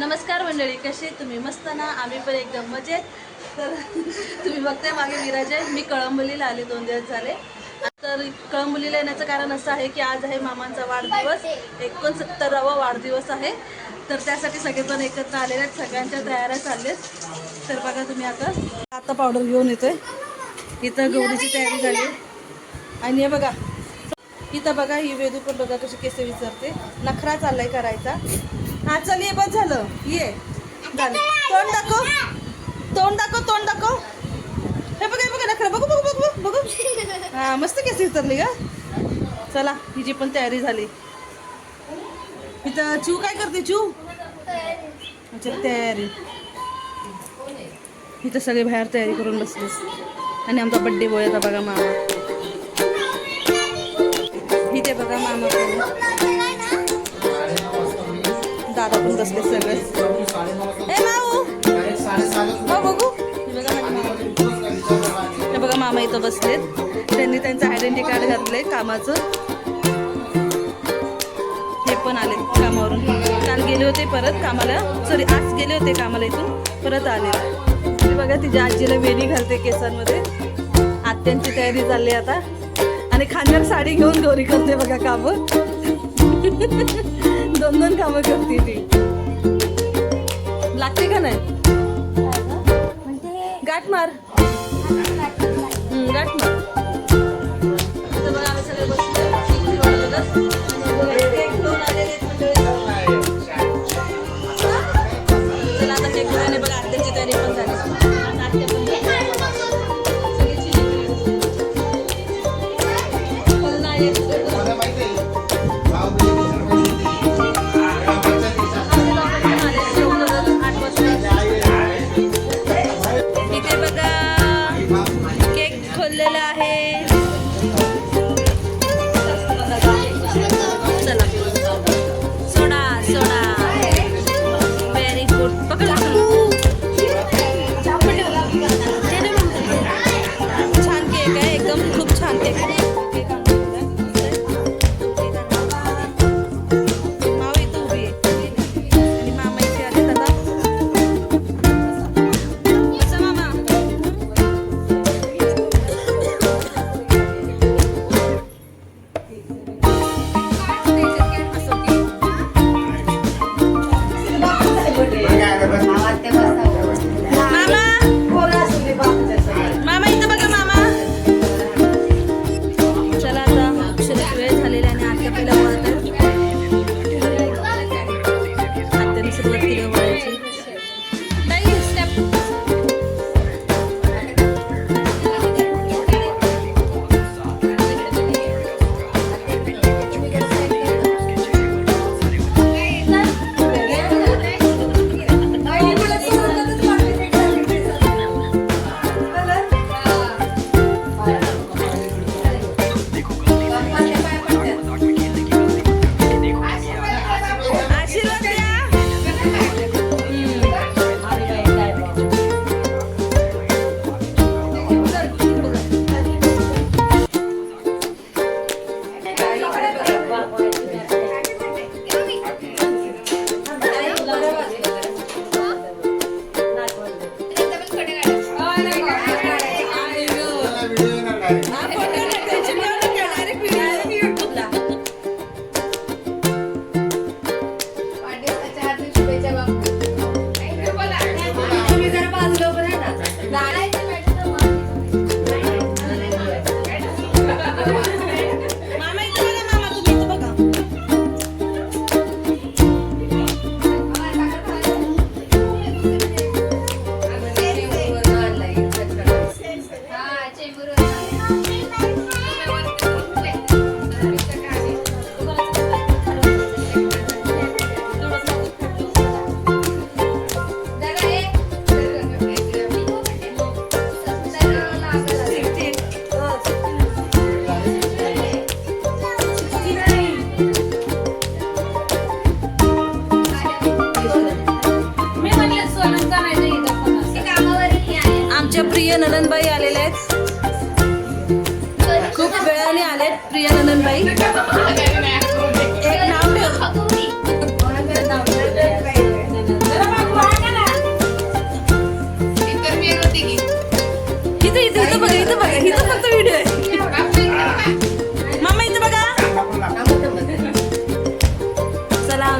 नमस्कार मंडळी कशी तुम्ही? मस्त ना? आम्ही पण एकदम मजेत. तर तुम्ही बघताय मागे विराज आहे. मी कळंबोलीला आले दोन दिवस झाले. तर कळंबोलीला येण्याचं कारण असं आहे की आज आहे मामांचा वाढदिवस. एकोणसत्तरावा वाढदिवस आहे. तर त्यासाठी सगळेजण एकत्र आलेले आहेत. सगळ्यांच्या तयाऱ्या चालल्यात तर बघा तुम्ही आता. आता पावडर घेऊन येतोय. इथं गौरीची तयारी झाली. आणि हे बघा. इथं बघा ही वेदू पण बघा कशी केसे विचारते नखरा चाललाय करायचा. हा चल ये बस झालं. ये. झालं तोंड दाखव. तोंड दाखव तोंड दाखव. हे बघा हे बघा नखरं. बघू बघू बघू बघू हा मस्त केस विचारली का चला हिची पण तयारी झाली. इथं चू काय करते चू अच्छा तयारी. इथं सगळे बाहेर तयारी करून बसलीस आणि आमचा बड्डे बॉय आता बघा मामा. इथे बघा मामा दादा पण बसले सगळे. ए माऊ. हो बघू. हे बघा मामा. हे बघा मामा इथं बसलेत. त्यांनी त्यांचं आयडेंटी कार्ड घातलंय कामाचं. हे पण आले कामावरून. काल गेले होते परत कामाला. सॉरी आज गेले होते कामाला इथून. परत आले हे बघा तिच्या आजीला वेणी घालते केसांमध्ये. आत्यांची तयारी चालली आता. आणि खांद्यावर साडी घेऊन गौरी करते बघा कामं. दोन दोन कामं करते ती. लागते का नाही? गाठ मार. गाठ मार. इथं बघा आम्ही तयारी पण झाली.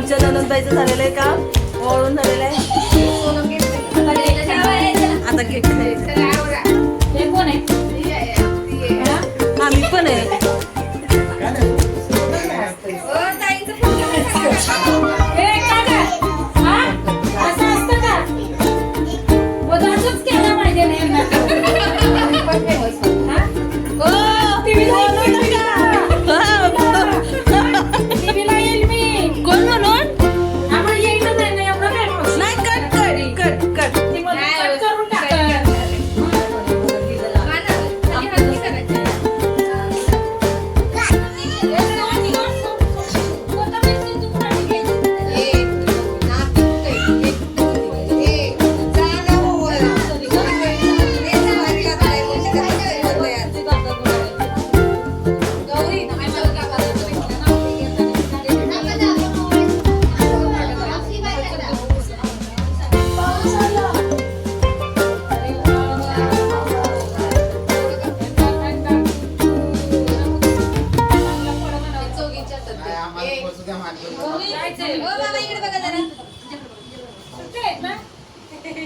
आमच्या ननंदबाईचं झालेलं आहे काम. वळून झालेलं आहे. आता केक खायचं हा मी पण आहे.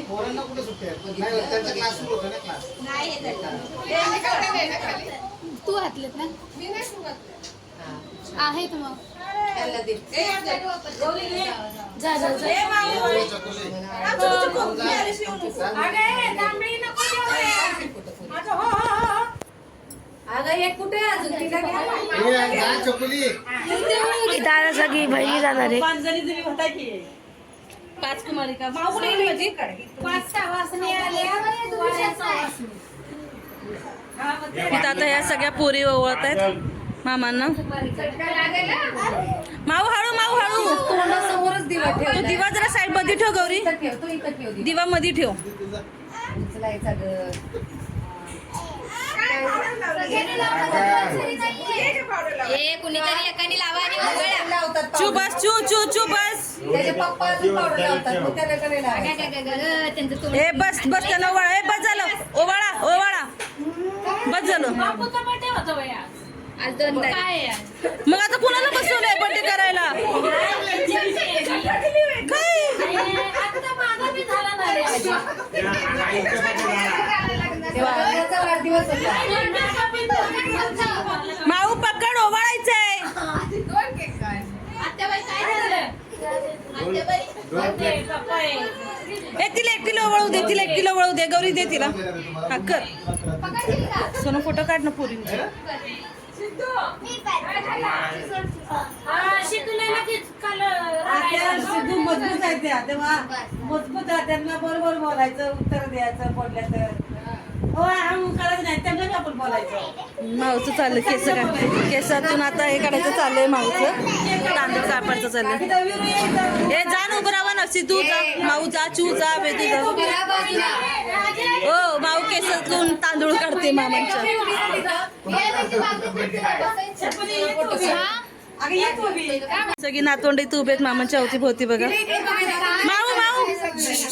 पोरांना कुठे सुट्टी आहे? नाही, त्यांचा क्लास सुरू होता ना क्लास तू घातलेत ना? आहेत मग. जा. जा जा हे, जा. चकोली. दादा सगळी बहिणी जाणार आहे. पाच जणी तुम्ही होता की. पाच कुमारी का माऊ कुठे गेली माझी इथं आता या सगळ्या पोरी ओवळत आहेत. मामांना. माऊ हळू माऊ हळू. समोरच दिवा तो ठेव दिवा जरा साईडमध्ये ठेव गौरी. इथं ठेव तू इथं ठेव दिवा. दिवा मध्ये ठेव उचलायचा ग ए कुणीतरी एकाने लावा आणि चू. बस चू चू चू बस त्याचे पप्पा अजून पावडर लावतात मग त्याला कडे ग, लावायचं. ग, ग, ग, त्यांचं तोंड ए बस बस त्याला ओवाळा ए बस झालं ओवाळा ओवाळा बस झालं आज दोन तारीख. मग आता कुणाला बसवलंय बर्थडे करायला काय त्याचा माऊ पकड ओवाळायचंय. आत्याबाई काय झालं? आत्याबाई? ए ओवाळू दे तिला किलो ओवाळू दे. गौरी दे तिला. हा कर. सोनं फोटो काढ ना पोरींचे. सिद्धू मजबूत आहे त्या. तेव्हा मजबूत आहे. त्यांना बरोबर बोलायचं उत्तर द्यायचं बोलल्या तर. माऊचं चाललं केस काय केसातून आता हे काढायचं चाललंय माऊचं तांदूळ कापायचं चाललंय. इथं विरू यायचं ए जा ना उभं राहा ना सिद्धू जा. माऊ जा चू जा वेदू जा. हो माऊ केसातून तांदूळ काढते मामांच्या. हा? सगळी नातवंड इथं उभे आहेत मामांच्या अवती भोवती बघा. माऊ माऊ.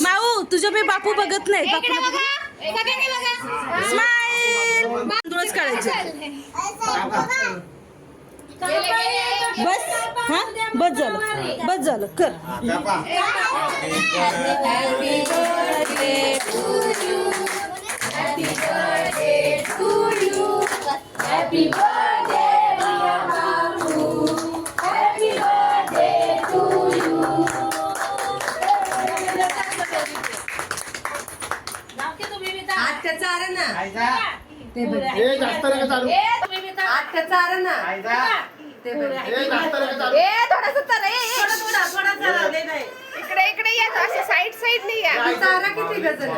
माऊ तुझं मी बापू बघत नाही. बापू तांदूळच काढायचे बस हा? बस झालं. बस झालं. कर. आजच्या ते बघ. ए जास्त नका चालू. चारा ना? आयजा ते बघ. ए जास्त नका चालू. ए, थोडंसं तर, ए, ए. थोडा थोडा चालवले नाही इकडे इकडे या. असं साईड साईड नाही या. चारा किती डझन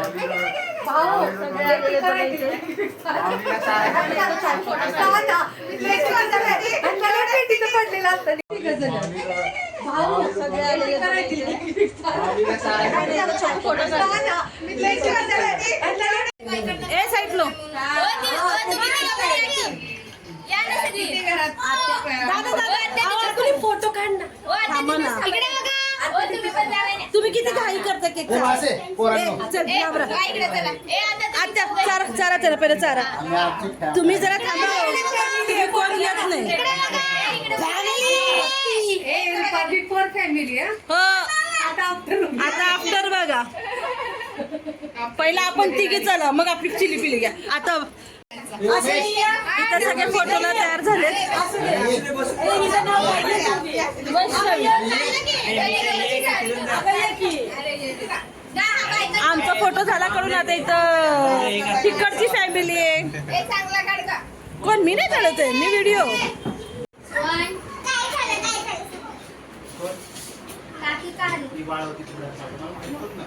भाऊ सगळे करायचे. आवडीला चालायचं. चारा. घाई करता केक वासे, पोरांनो. चल घाबरा. हा, इकडे चला. ए, आता तुम्ही आत्या चारा चारा त्याला पहिले चारा. आणि आमची फॅमिली. तुम्ही जरा थांबा. हो. तुम्ही कोण येत नाही. इकडे बघा, इकडे बघा. बिग फोर फॅमिली हो? आता आफ्टर बघा. पहिला आपण तिघी चला. मग आपली चिली पिली घ्या. आता इथं सगळे फोटोला तयार झाले वैष्णवी जा, हा, बाई, फोटो झाला कडून आता इथं तिकडची फॅमिली आहे? कोण मी नाही काढत आहे मी व्हिडिओ One. काय झालं, काय झालं? काकी काढली. ती बाळ होती तुला सांगतो. मला माहीत होतं ना.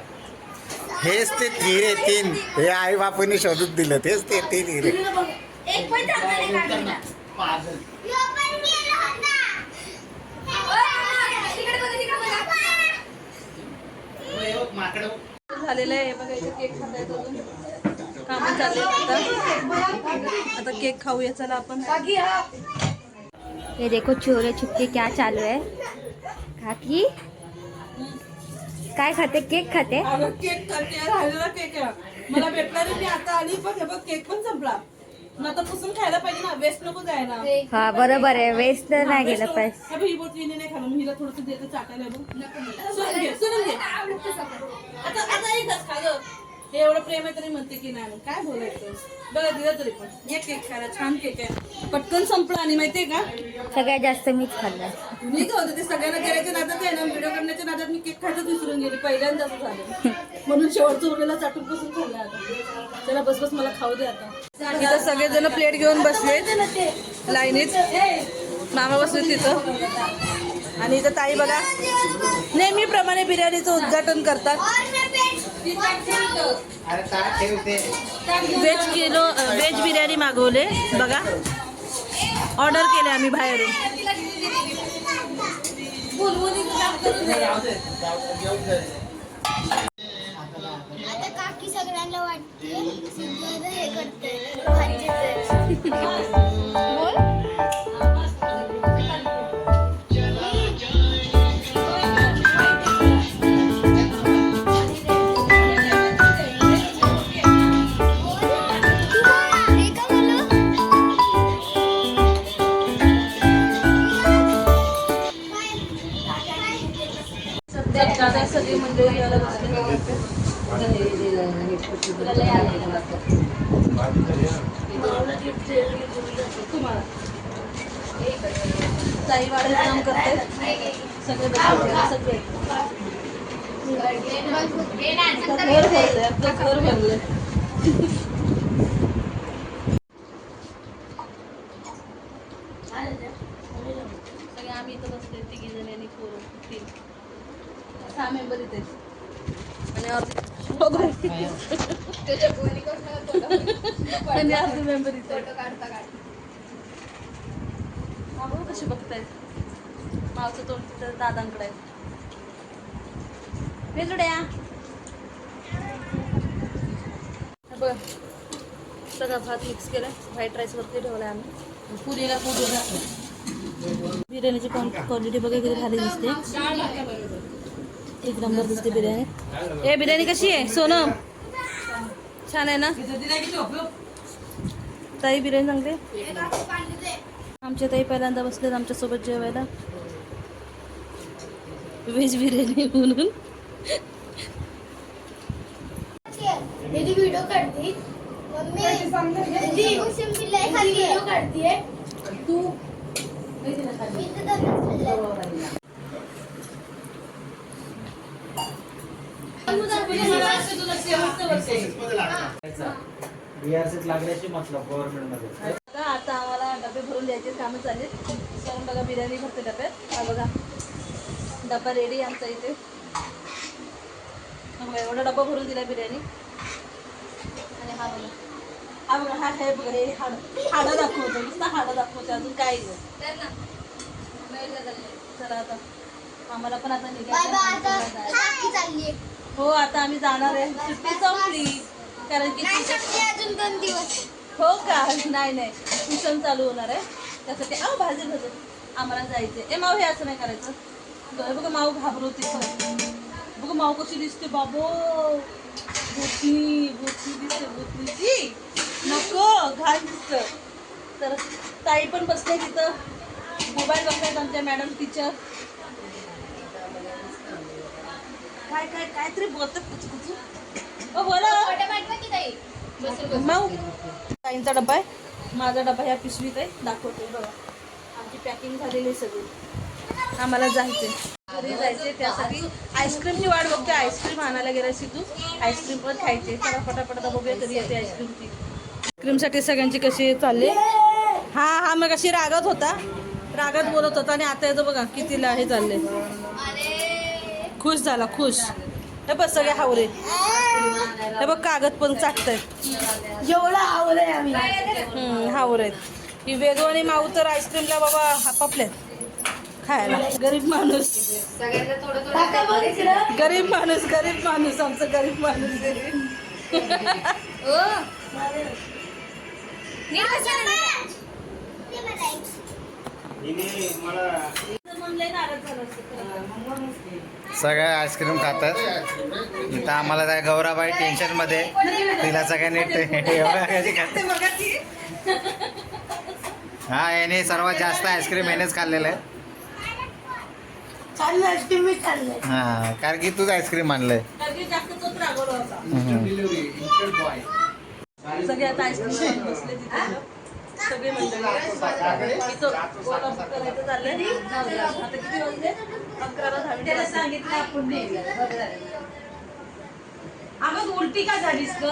हेच ते हिरे तीन हे आई बापांनी शोधून दिलं तेच ते तीन हिरे एक पण चांगला नाही काढलेला. पागल. ओय, तिकडे बघा, तिकडे बघा. बघ, माकडं. झालेलं आहे. बघा इथे केक खाता येतो अजून. कामं चालले आता. आता केक खाऊया चला आपण. ये देखो चोरे छुपके क्या चालू है काकी? काय खाते? केक खाते? केक करते राहिलेला केक आहे. मला भेटला मी आता आली. बघ हे बघ केक पण संपला. मग आता पुसून खायला पाहिजे ना वेस्ट नको जायला. हा बरोबर आहे. वेस्ट तर नाही गेलं पाहिजे. हे बघ, ही बोट हिने नाही खाल्लं मग हिला थोडस देते चाटायला बघ सोडून घे सोडून घे. आता आता एकच खा गं. हे एवढं प्रेम आहे तरी म्हणते की नाही काय बोलायचं? बघा दिलं तरी पण. एक केक खायला छान केक आहे. पटकन संपला आणि माहितीये का? सगळ्यात जास्त मीच खाल्लं. मी काय होते ते सगळ्यांना करायच्या नादात आहे ना व्हिडिओ नादात मी केक खायचं विसरून गेली. पहिल्यांदा असं झालं. म्हणून शेवटचं उरलेला चाटून बसून खाल्ला आता. चला बस बस मला खाऊ दे आता. इथं सगळेजण प्लेट घेऊन बसले लाईनीत. मामा बसले तिथं. आणि इथं ताई बघा. नेहमीप्रमाणे बिर्याणीचं उद्घाटन करतात. व्हेज किलो व्हेज बिर्याणी मागवले. बघा. ऑर्डर केले आम्ही बाहेरून. आता काकी सगळ्यांना वाटते हे करते. घर भरलंय आपलं घर भरलंय सगळे आम्ही इथं बसले तिघी जणी आणि पोरं तीन सहा मेंबर इथे आणि अर्धी आणि अर्धी मेंबर इथे हा बघ कशी बघतायत मावचं तोंड तिथं दादांकडे आहे वेजुड्या बघ सगळा भात मिक्स केलं व्हाईट राईस ठेवलं ठेवला आम्ही. पुरीला पुरी बिर्याणीची क्वांटिटी बघा किती भारी दिसते. एक नंबर दिसते बिर्याणी. ए बिर्याणी कशी आहे? सोनम. छान आहे ना? ताई बिर्याणी चांगली आमच्या ताई पहिल्यांदा बसलेत आमच्यासोबत जेवायला. व्हेज बिर्याणी म्हणून. व्हिडिओ काढते. मम्मी तू बीआरसीत लागण्याची मतलब गव्हर्नमेंटमध्ये. आता आम्हाला डबे भरून द्यायचे कामं चालले कारण बघा बिर्याणी भरते डब्यात हा बघा डबा रेडी आमचा इथे. एवढा डबा भरून दिला बिर्याणी. आणि हा बघा. हा बघा हा हे बघा हे हाड हाडं दाखवतो नुसतं हाडं दाखवतो अजून नाही. चला आता. आम्हाला पण आता बाय बाय आता निघायचं हो आता आम्ही जाणार आहे. सुट्टी संपली. कारण की अजून दोन दिवस. हो का? नाही नाही. ट्युशन चालू होणार आहे. त्यासाठी अहो भाजी भाजी. आम्हाला जायचे ए माऊ हे असं नाही करायचं. बघा माऊ घाबरवते. बघ माऊ कशी दिसते. बाबो भूतनी भूतनी दिसते भूतनीची नको घाण दिसत. तर ताई पण बसले तिथं. मोबाईल बघतायत आमच्या मॅडम टीचर काय काय काहीतरी बोलतात बोला. ताईंचा डब्बा आहे. माझा डब्बा ह्या पिशवीत आहे. दाखवते बघा. आमची पॅकिंग झालेली आहे सगळी. आम्हाला जायचे घरी जायचे त्यासाठी. आईस्क्रीमची वाट बघते. आईस्क्रीम आणायला गेला सिद्धू आईस्क्रीम पण खायचे चला पटापट बघूया कधी येते आईस्क्रीमची. आईस्क्रीमसाठी सगळ्यांची कशी चालली? हा हा मग कशी रागत होता. रागत बोलत होता आणि आता येतो बघा कितीला हे चालले. खुश झाला खुश. हे बघ सगळे हावरे. हे बघ कागद पण जेवढं आवडलंय आम्ही. हम्म, हावर आहेत. ही वेदू आणि माऊ तर आईस्क्रीमला बाबा हापापल्यात खायला. गरीब माणूस. गरीब माणूस गरीब माणूस आमचं गरीब माणूस सगळ्या आईस्क्रीम खातात. इथं आम्हाला काय गौराबाई टेन्शनमध्ये. तिला सगळ्यांनी हा याने सर्वात जास्त आईस्क्रीम यानेच खाल्लेलं आहे. हा कारण की तूच आईस्क्रीम आणलंय. सगळे आता आईस्क्रीम बसले तिथे सगळे मंडळी इथं गोळा करायचं चाललंय. आता किती वाजले? अकराला दहा मिनिटं सांगितलं आपण आम्ही उलटी का झालीस ग?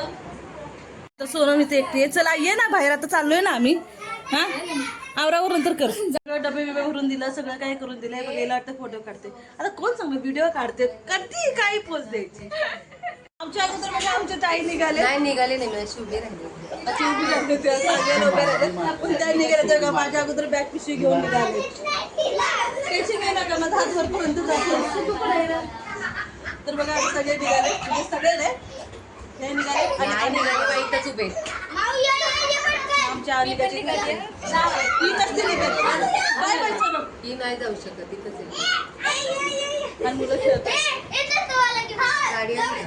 तर सोनम इथे एकटी चला ये ना बाहेर. आता चाललोय ना आम्ही. हा? आवरावर नंतर कर. सगळं डबे बिबे भरून दिलं सगळं काही करून दिलंय. बघ याला वाटतं फोटो काढते. आता कोण सांगलं व्हिडिओ काढते. कधी काही पोच द्यायची? आमच्या अगोदर म्हणजे आमच्या ताई निघाले नाही निघाले नाही मला शिवली राहिली. अशी उभी राहते त्या. पण निघाल्या तेव्हा माझ्या अगोदर बॅग पिशवी घेऊन निघाले. टेन्शन काही नका माझा हात वरपर्यंत जातो तर बघा आता सगळे निघाले. म्हणजे सगळे नाही हे निघाले. आणि नाही आम्ही निघाले बाई इथंच उभे अनिकाची निघाली. ही नसते निघाली. बाय बाय चलो. ही नाही जाऊ शकत इथंच आहे. आणि मुलं खेळतात. गाडी आहे.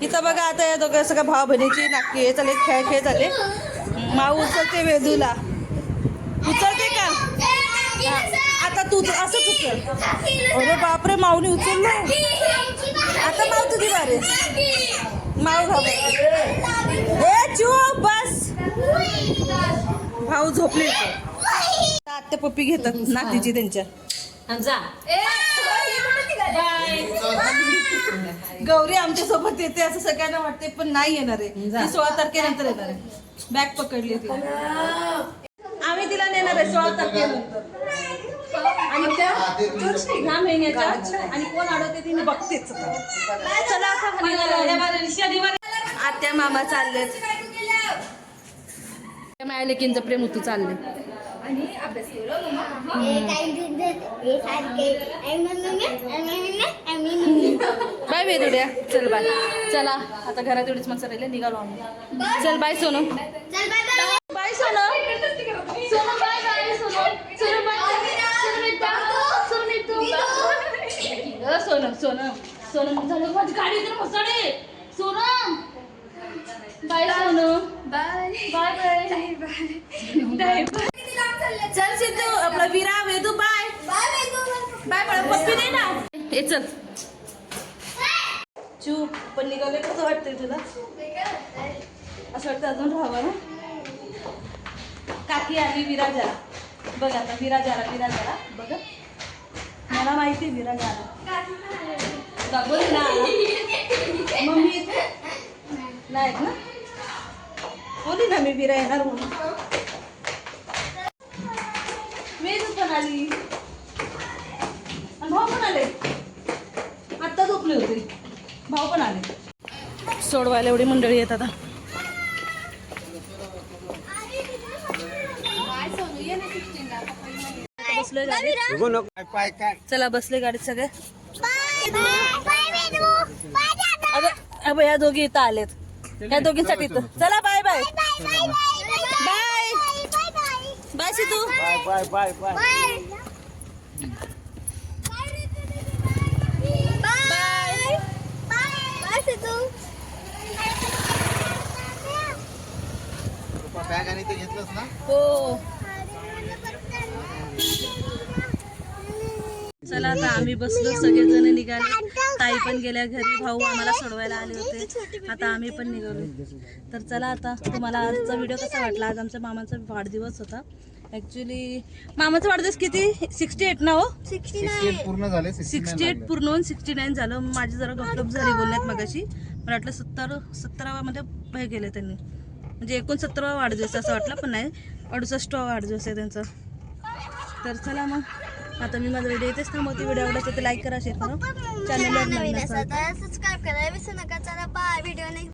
इथं बघा आता या दोघं सगळ्या भाऊ बहिणीची नाटकी चालले खेळ खेळ झाले. माऊ उचलते वेदूला. उचलते का? हा, आता तू असंच उचल. अरे बापरे माऊनी उचललं. आता माऊ तुझी बारे माऊ घाबर ए चूप बस. भाऊ झोपले आत्या पप्पी घेतात नातीची त्यांच्या. गौरी आमच्यासोबत येते असं सगळ्यांना वाटते पण नाही येणार आहे. ती सोळा तारखेनंतर येणार आहे. बॅग पकडली ती. आम्ही तिला नेणार आहे सोळा तारखेनंतर. आणि त्या ह्या महिन्याच्या. आणि कोण अडवते ती मी बघतेच. चला आता. आत्या मामा चाललेत. माझ्या लेकींचं प्रेम होतं चाललंय. बाय वेदुड्या. चल बाय. चला. आता घरात एवढीच मस्त राहिले निघालो आम्ही. चल bye Sonu. Bye Sonu bye bye Sonu Sonu bye Sonu. Sonu Sonu Sonu झालं माझी गाडी तर मसाडे Sonu. Bye Sonu. Bye bye. Bye चल सिद्धू आपला विरा वेदू बाय. बाय बाळ पप्पी दे ना? ए चल. चूप पण निघाले कसं वाटतंय तुला? असं वाटतं अजून राहावं ना? काकी आली विराजाला बघ आता विराजाला विराजाला बघ. मला माहिती आहे विराजाला बघ ना. मम्मी इथे? नाहीत ना बोली ना मी विरा येणार म्हणून. वेदू पण आली. भाऊ पण आले. आत्ता झोपले होते. भाऊ पण आले. सोडवायला एवढी मंडळी येत आता. बसलोय गाडीत. चला बसले गाडीत सगळे. अगं अगं या दोघी इथं आलेत. या दोघींसाठी इथं चला bye bye bye bye Situ bye bye bye bag आणि ते घेतलंच ना हो. चला आता आम्ही बसलो सगळेजण निघाले. ताई पण गेल्या घरी भाऊ आम्हाला सोडवायला आले होते. आता आम्ही पण निघालो. तर चला आता तुम्हाला आजचा व्हिडिओ कसा वाटला? आज आमच्या मामाचा वाढदिवस होता. ॲक्च्युली मामाचा वाढदिवस किती? सिक्स्टी एट ना हो? सिक्स्टी पूर्ण झाले सिक्स्टी एट पूर्ण होऊन सिक्स्टी नाईन झालं. माझी जरा गपलप झाली बोलण्यात मगाशी. मला वाटलं सत्तर सत्तरावामध्ये हे केलं त्यांनी. म्हणजे एकोणसत्तरावा वाढदिवस असं वाटलं पण नाही. अडुसष्टवा वाढदिवस आहे त्यांचा. तर चला मग. आता मी माझा व्हिडिओ इथेच थांबवते. व्हिडिओ आवडला तर लाईक करा शेअर करा. चॅनलवर सबस्क्राईब करा. विसरू नका. चला बाय व्हिडिओ नाही.